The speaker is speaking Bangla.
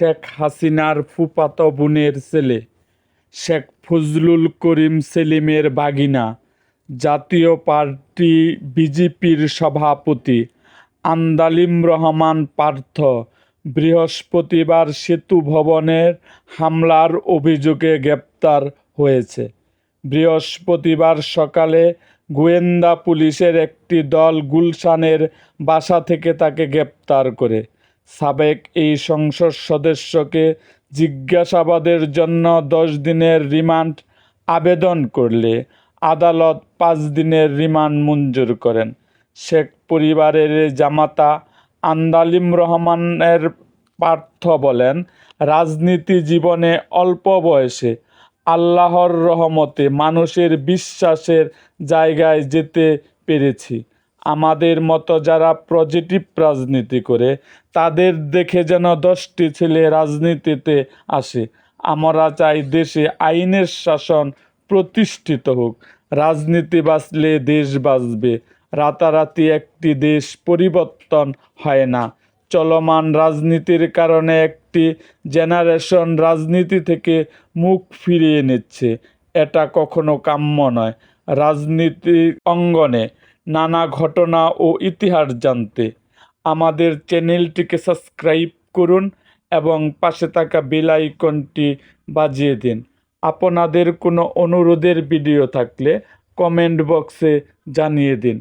শেখ হাসিনার ফুফাতো বোনের ছেলে, শেখ ফজলুল করিম সেলিমের বাগিনা, জাতীয় পার্টি বিজেপির সভাপতি আন্দালিম রহমান পার্থ বৃহস্পতিবার সেতু ভবনের হামলার অভিযোগে গ্রেপ্তার হয়েছে। বৃহস্পতিবার সকালে গোয়েন্দা পুলিশের একটি দল গুলশানের বাসা থেকে তাকে গ্রেপ্তার করে। সাবেক এই সংসদ সদস্যকে জিজ্ঞাসাবাদের জন্য দশ দিনের রিমান্ড আবেদন করলে আদালত পাঁচ দিনের রিমান্ড মঞ্জুর করেন। শেখ পরিবারের জামাতা আন্দালিম রহমানের পার্থ বলেন, রাজনীতি জীবনে অল্প বয়সে আল্লাহর রহমতে মানুষের বিশ্বাসের জায়গায় যেতে পেরেছি। আমাদের মতো যারা পজিটিভ রাজনীতি করে, তাদের দেখে যেন দশটি ছেলে রাজনীতিতে আসে। আমরা চাই দেশে আইনের শাসন প্রতিষ্ঠিত হোক। রাজনীতি বাঁচলে দেশ বাঁচবে। রাতারাতি একটি দেশ পরিবর্তন হয় না। চলমান রাজনীতির কারণে একটি জেনারেশন রাজনীতি থেকে মুখ ফিরিয়ে নিচ্ছে। এটা কখনো কাম্য নয়। রাজনীতি অঙ্গনে নানা ঘটনা ও ইতিহাস জানতে। আমাদের চ্যানেলটিকে সাবস্ক্রাইব করুন এবং পাশে থাকা বেল আইকনটি বাজিয়ে দিন। আপনাদের কোনো অনুরোধের ভিডিও থাকলে কমেন্ট বক্সে জানিয়ে দিন।